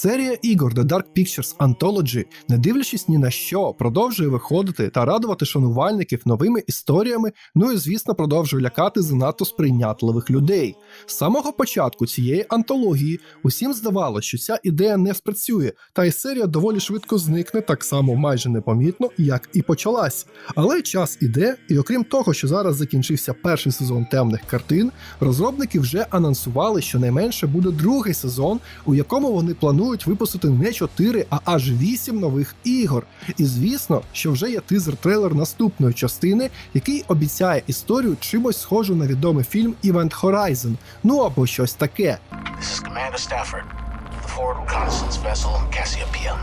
Серія ігор The Dark Pictures Anthology, не дивлячись ні на що, продовжує виходити та радувати шанувальників новими історіями, ну і звісно, продовжує лякати занадто сприйнятливих людей. З самого початку цієї антології усім здавалося, що ця ідея не спрацює, та й серія доволі швидко зникне так само майже непомітно, як і почалась. Але час іде, і окрім того, що зараз закінчився перший сезон темних картин, розробники вже анонсували, що найменше буде другий сезон, у якому вони планують випустити не 4, а аж 8 нових ігор. І звісно, що вже є тизер-трейлер наступної частини, який обіцяє історію чимось схожу на відомий фільм Event Horizon, ну або щось таке. This is Commander Stafford, the forward reconnaissance vessel Cassiopeia.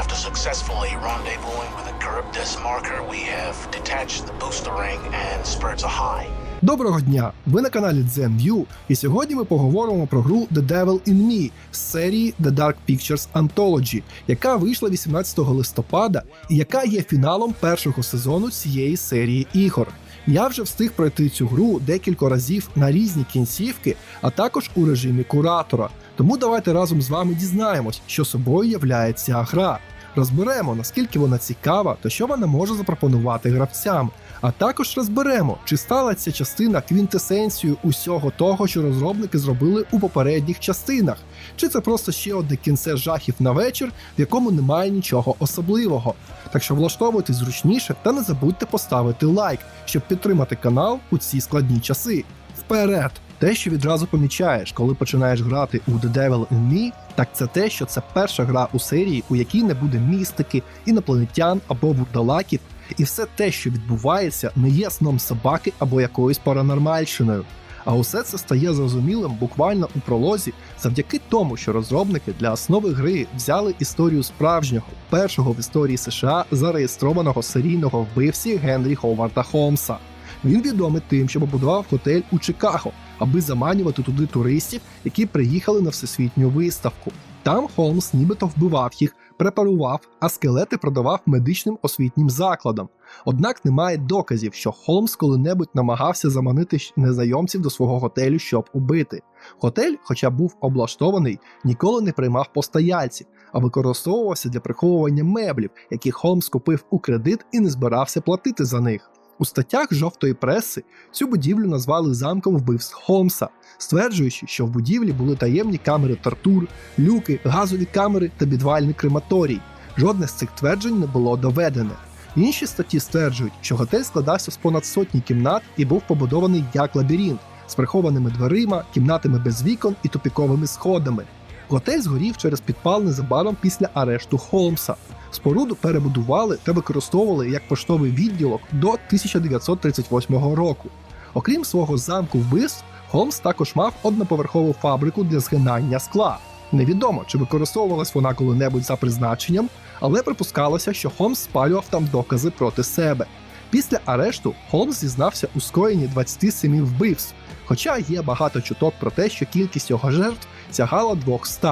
After successfully rendezvousing with a Charybdis marker, we have detached the booster ring and spurred a high. Доброго дня! Ви на каналі ZenView, і сьогодні ми поговоримо про гру The Devil in Me з серії The Dark Pictures Anthology, яка вийшла 18 листопада і яка є фіналом першого сезону цієї серії ігор. Я вже встиг пройти цю гру декілька разів на різні кінцівки, а також у режимі куратора. Тому давайте разом з вами дізнаємось, що собою являє ця гра. Розберемо, наскільки вона цікава та що вона може запропонувати гравцям. А також розберемо, чи стала ця частина квінтесенцією усього того, що розробники зробили у попередніх частинах, чи це просто ще одне кінце жахів на вечір, в якому немає нічого особливого. Так що влаштовуйтесь зручніше та не забудьте поставити лайк, щоб підтримати канал у ці складні часи. Вперед! Те, що відразу помічаєш, коли починаєш грати у The Devil in Me, так це те, що це перша гра у серії, у якій не буде містики, інопланетян або вурдалаків, і все те, що відбувається, не є сном собаки або якоюсь паранормальщиною. А усе це стає зрозумілим буквально у пролозі завдяки тому, що розробники для основи гри взяли історію справжнього першого в історії США зареєстрованого серійного вбивці Генрі Ховарда Холмса. Він відомий тим, що побудував готель у Чикаго, аби заманювати туди туристів, які приїхали на всесвітню виставку. Там Холмс нібито вбивав їх, препарував, а скелети продавав медичним освітнім закладам. Однак немає доказів, що Холмс коли-небудь намагався заманити незнайомців до свого готелю, щоб убити. Готель, хоча був облаштований, ніколи не приймав постояльців, а використовувався для приховування меблів, які Холмс купив у кредит і не збирався платити за них. У статтях жовтої преси цю будівлю назвали замком вбивств Холмса, стверджуючи, що в будівлі були таємні камери тортур, люки, газові камери та підвальний крематорій. Жодне з цих тверджень не було доведене. Інші статті стверджують, що готель складався з понад сотні кімнат і був побудований як лабіринт з прихованими дверима, кімнатами без вікон і тупіковими сходами. Готель згорів через підпал незабаром після арешту Холмса. Споруду перебудували та використовували як поштовий відділок до 1938 року. Окрім свого замку вбивств, Холмс також мав одноповерхову фабрику для згинання скла. Невідомо, чи використовувалась вона коли-небудь за призначенням, але припускалося, що Холмс спалював там докази проти себе. Після арешту Холмс зізнався у скоєнні 27 вбивств, хоча є багато чуток про те, що кількість його жертв сягала 200.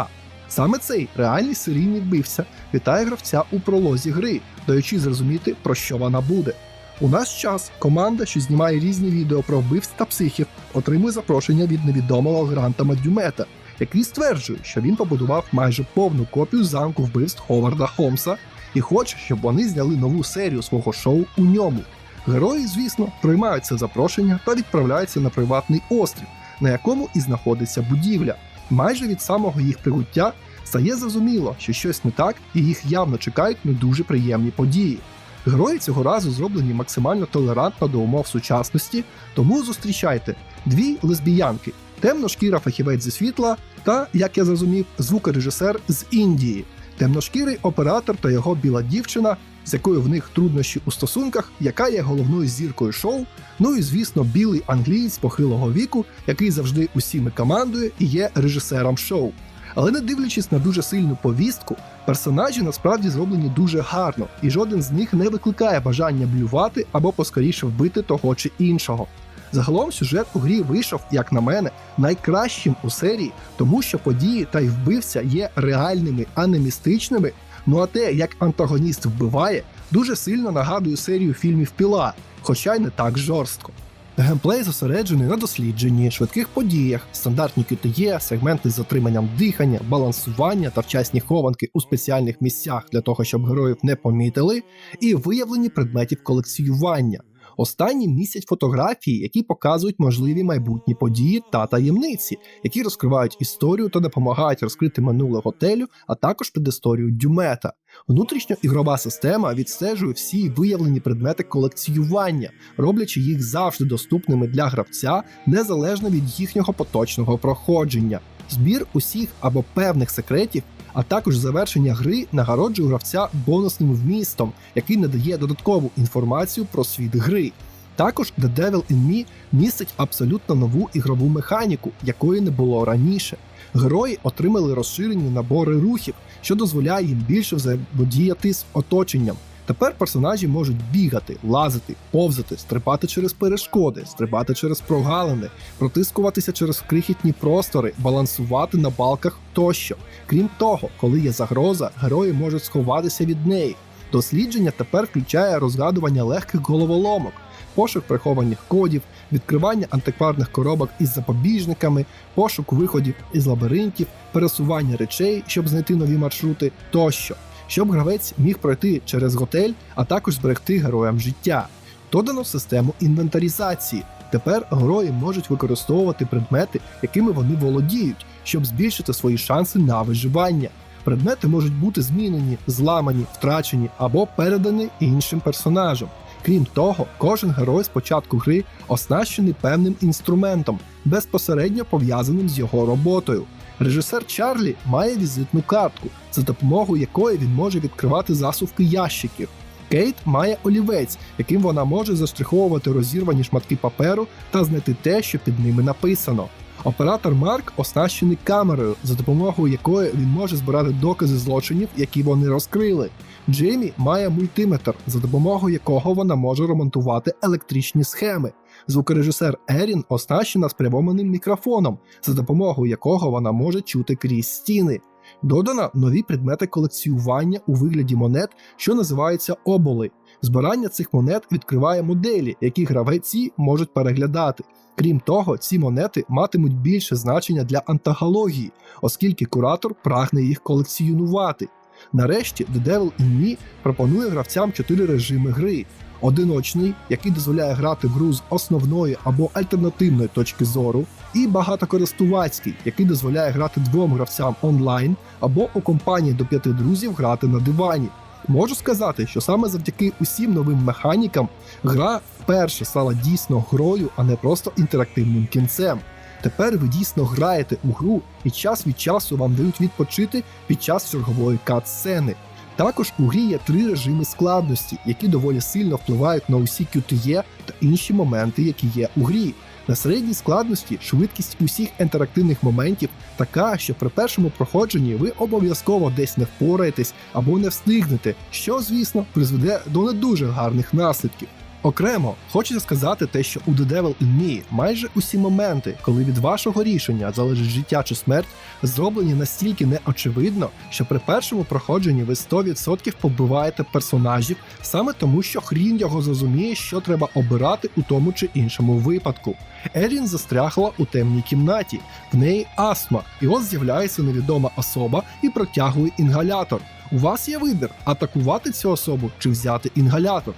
Саме цей реальний серійний вбивця вітає гравця у пролозі гри, даючи зрозуміти, про що вона буде. У наш час команда, що знімає різні відео про вбивств та психів, отримує запрошення від невідомого Гранта Мадюмета, який стверджує, що він побудував майже повну копію замку вбивств Ховарда Холмса і хоче, щоб вони зняли нову серію свого шоу у ньому. Герої, звісно, приймають це запрошення та відправляються на приватний острів, на якому і знаходиться будівля. Майже від самого їх прибуття стає зрозуміло, що щось не так, і їх явно чекають не дуже приємні події. Герої цього разу зроблені максимально толерантно до умов сучасності, тому зустрічайте дві лесбіянки: темношкіра фахівець зі світла та, як я зрозумів, звукорежисер з Індії, темношкірий оператор та його біла дівчина, з якою в них труднощі у стосунках, яка є головною зіркою шоу. Ну і звісно, білий англієць похилого віку, який завжди усіми командує і є режисером шоу. Але не дивлячись на дуже сильну повістку, персонажі насправді зроблені дуже гарно, і жоден з них не викликає бажання блювати або поскоріше вбити того чи іншого. Загалом сюжет у грі вийшов, як на мене, найкращим у серії, тому що події та й вбивця є реальними, а не містичними. Ну а те, як антагоніст вбиває, дуже сильно нагадує серію фільмів Піла, хоча й не так жорстко. Геймплей зосереджений на дослідженні, швидких подіях, стандартні QTE, сегменти з затриманням дихання, балансування та вчасні хованки у спеціальних місцях для того, щоб героїв не помітили, і виявлені предметів колекціювання. Останні містять фотографії, які показують можливі майбутні події та таємниці, які розкривають історію та допомагають розкрити минуле готелю, а також предісторію дюмета. Внутрішньоігрова система відстежує всі виявлені предмети колекціювання, роблячи їх завжди доступними для гравця незалежно від їхнього поточного проходження. Збір усіх або певних секретів, а також завершення гри нагороджує гравця бонусним вмістом, який надає додаткову інформацію про світ гри. Також The Devil in Me містить абсолютно нову ігрову механіку, якої не було раніше. Герої отримали розширені набори рухів, що дозволяє їм більше взаємодіяти з оточенням. Тепер персонажі можуть бігати, лазити, повзати, стрибати через перешкоди, стрибати через прогалини, протискуватися через крихітні простори, балансувати на балках тощо. Крім того, коли є загроза, герої можуть сховатися від неї. Дослідження тепер включає розгадування легких головоломок, пошук прихованих кодів, відкривання антикварних коробок із запобіжниками, пошук виходів із лабіринтів, пересування речей, щоб знайти нові маршрути тощо, щоб гравець міг пройти через готель, а також зберегти героям життя. Додано систему інвентаризації. Тепер герої можуть використовувати предмети, якими вони володіють, щоб збільшити свої шанси на виживання. Предмети можуть бути змінені, зламані, втрачені або передані іншим персонажам. Крім того, кожен герой з початку гри оснащений певним інструментом, безпосередньо пов'язаним з його роботою. Режисер Чарлі має візитну картку, за допомогою якої він може відкривати засувки ящиків. Кейт має олівець, яким вона може заштриховувати розірвані шматки паперу та знайти те, що під ними написано. Оператор Марк оснащений камерою, за допомогою якої він може збирати докази злочинів, які вони розкрили. Джеймі має мультиметр, за допомогою якого вона може ремонтувати електричні схеми. Звукорежисер Ерін оснащена спрямованим мікрофоном, за допомогою якого вона може чути крізь стіни. Додано нові предмети колекціювання у вигляді монет, що називаються оболи. Збирання цих монет відкриває моделі, які гравці можуть переглядати. Крім того, ці монети матимуть більше значення для антагології, оскільки куратор прагне їх колекціонувати. Нарешті The Devil in Me пропонує гравцям чотири режими гри: одиночний, який дозволяє грати в гру з основної або альтернативної точки зору, і багатокористувацький, який дозволяє грати двом гравцям онлайн або у компанії до п'яти друзів грати на дивані. Можу сказати, що саме завдяки усім новим механікам гра вперше стала дійсно грою, а не просто інтерактивним кінцем. Тепер ви дійсно граєте у гру і час від часу вам дають відпочити під час чергової кат-сцени. Також у грі є три режими складності, які доволі сильно впливають на усі QTE та інші моменти, які є у грі. На середній складності швидкість усіх інтерактивних моментів така, що при першому проходженні ви обов'язково десь не впораєтесь або не встигнете, що, звісно, призведе до не дуже гарних наслідків. Окремо, хочеться сказати те, що у The Devil in Me майже усі моменти, коли від вашого рішення залежить життя чи смерть, зроблені настільки неочевидно, що при першому проходженні ви 100% побиваєте персонажів саме тому, що хрін його зрозуміє, що треба обирати у тому чи іншому випадку. Ерін застрягла у темній кімнаті, в неї астма, і от з'являється невідома особа і протягує інгалятор. У вас є вибір атакувати цю особу чи взяти інгалятор.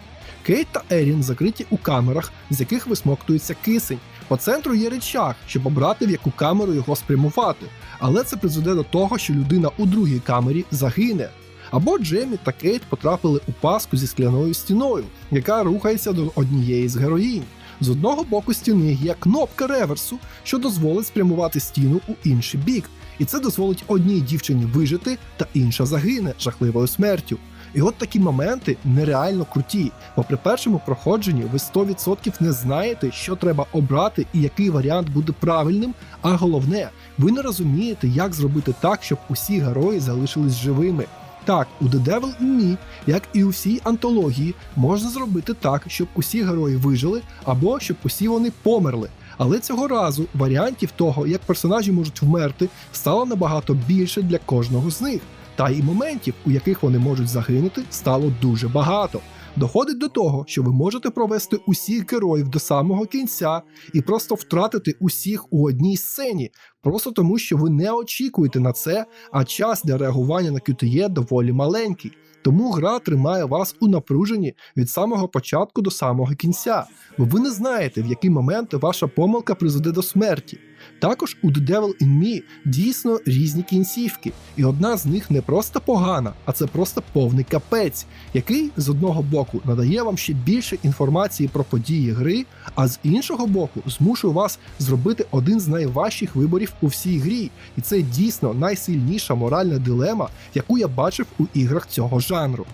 Кейт та Ерін закриті у камерах, з яких висмоктується кисень. По центру є речах, щоб обрати в яку камеру його спрямувати. Але це призведе до того, що людина у другій камері загине. Або Джемі та Кейт потрапили у паску зі скляною стіною, яка рухається до однієї з героїнь. З одного боку стіни є кнопка реверсу, що дозволить спрямувати стіну у інший бік, і це дозволить одній дівчині вижити, та інша загине жахливою смертю. І от такі моменти нереально круті, бо при першому проходженні ви 100% не знаєте, що треба обрати і який варіант буде правильним. А головне, ви не розумієте, як зробити так, щоб усі герої залишились живими. Так, у The Devil in Me, як і у всій антології, можна зробити так, щоб усі герої вижили, або щоб усі вони померли. Але цього разу варіантів того, як персонажі можуть вмерти, стало набагато більше для кожного з них. Та й моментів, у яких вони можуть загинути, стало дуже багато. доходить до того, що ви можете провести усіх героїв до самого кінця і просто втратити усіх у одній сцені, просто тому, що ви не очікуєте на це, а час для реагування на QTE доволі маленький. Тому гра тримає вас у напруженні від самого початку до самого кінця, бо ви не знаєте, в який момент ваша помилка призведе до смерті. Також у The Devil in Me дійсно різні кінцівки, і одна з них не просто погана, а це просто повний капець, який з одного боку надає вам ще більше інформації про події гри, а з іншого боку змушує вас зробити один з найважчих виборів у всій грі, і це дійсно найсильніша моральна дилема, яку я бачив у іграх цього жанру.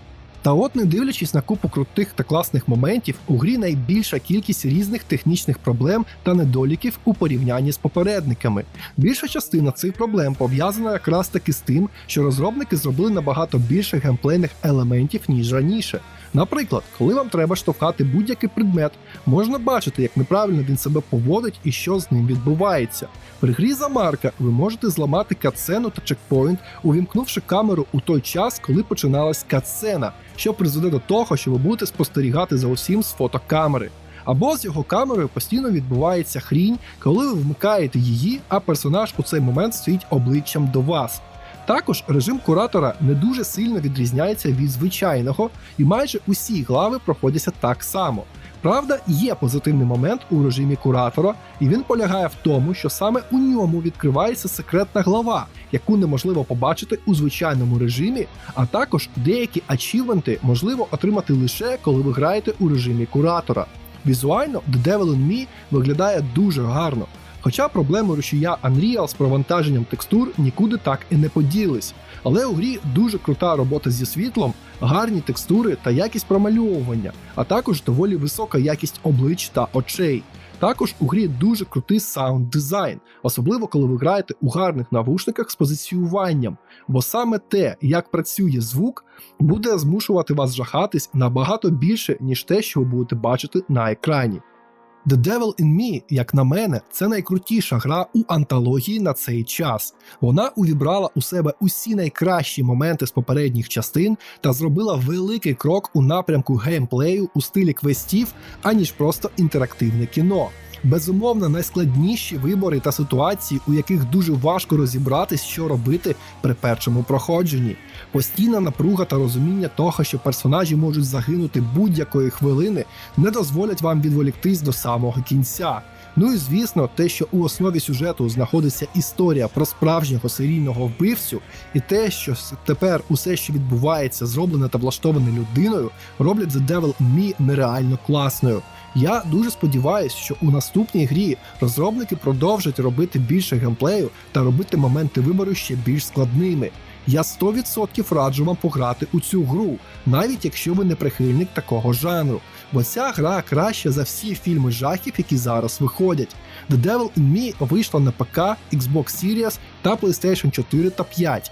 Та от, не дивлячись на купу крутих та класних моментів, у грі найбільша кількість різних технічних проблем та недоліків у порівнянні з попередниками. Більша частина цих проблем пов'язана якраз таки з тим, що розробники зробили набагато більше геймплейних елементів ніж раніше. Наприклад, коли вам треба штовхати будь-який предмет, можна бачити, як неправильно він себе поводить і що з ним відбувається. При грі за Марка ви можете зламати катсцену та чекпоінт, увімкнувши камеру у той час, коли починалась катсцена, що призведе до того, що ви будете спостерігати за усім з фотокамери. Або з його камерою постійно відбувається хрінь, коли ви вмикаєте її, а персонаж у цей момент стоїть обличчям до вас. Також режим куратора не дуже сильно відрізняється від звичайного, і майже усі глави проходяться так само. Правда, є позитивний момент у режимі куратора, і він полягає в тому, що саме у ньому відкривається секретна глава, яку неможливо побачити у звичайному режимі, а також деякі ачівменти можливо отримати лише коли ви граєте у режимі куратора. Візуально The Devil in Me виглядає дуже гарно. Хоча проблеми рушія Unreal з провантаженням текстур нікуди так і не поділись. Але у грі дуже крута робота зі світлом, гарні текстури та якість промальовування, а також доволі висока якість облич та очей. Також у грі дуже крутий саунд дизайн, особливо коли ви граєте у гарних навушниках з позиціюванням, бо саме те, як працює звук, буде змушувати вас жахатись набагато більше, ніж те, що ви будете бачити на екрані. The Devil in Me, як на мене, це найкрутіша гра у антології на цей час. Вона увібрала у себе усі найкращі моменти з попередніх частин та зробила великий крок у напрямку геймплею у стилі квестів, аніж просто інтерактивне кіно. Безумовно, найскладніші вибори та ситуації, у яких дуже важко розібратись, що робити при першому проходженні. Постійна напруга та розуміння того, що персонажі можуть загинути будь-якої хвилини, не дозволять вам відволіктись до самого кінця. Ну і звісно, те, що у основі сюжету знаходиться історія про справжнього серійного вбивцю, і те, що тепер усе, що відбувається, зроблене та влаштоване людиною, роблять The Devil Me нереально класною. Я дуже сподіваюся, що у наступній грі розробники продовжать робити більше геймплею та робити моменти вибору ще більш складними. Я 100% раджу вам пограти у цю гру, навіть якщо ви не прихильник такого жанру, бо ця гра краща за всі фільми жахів, які зараз виходять. The Devil in Me вийшла на ПК, Xbox Series та PlayStation 4 та 5.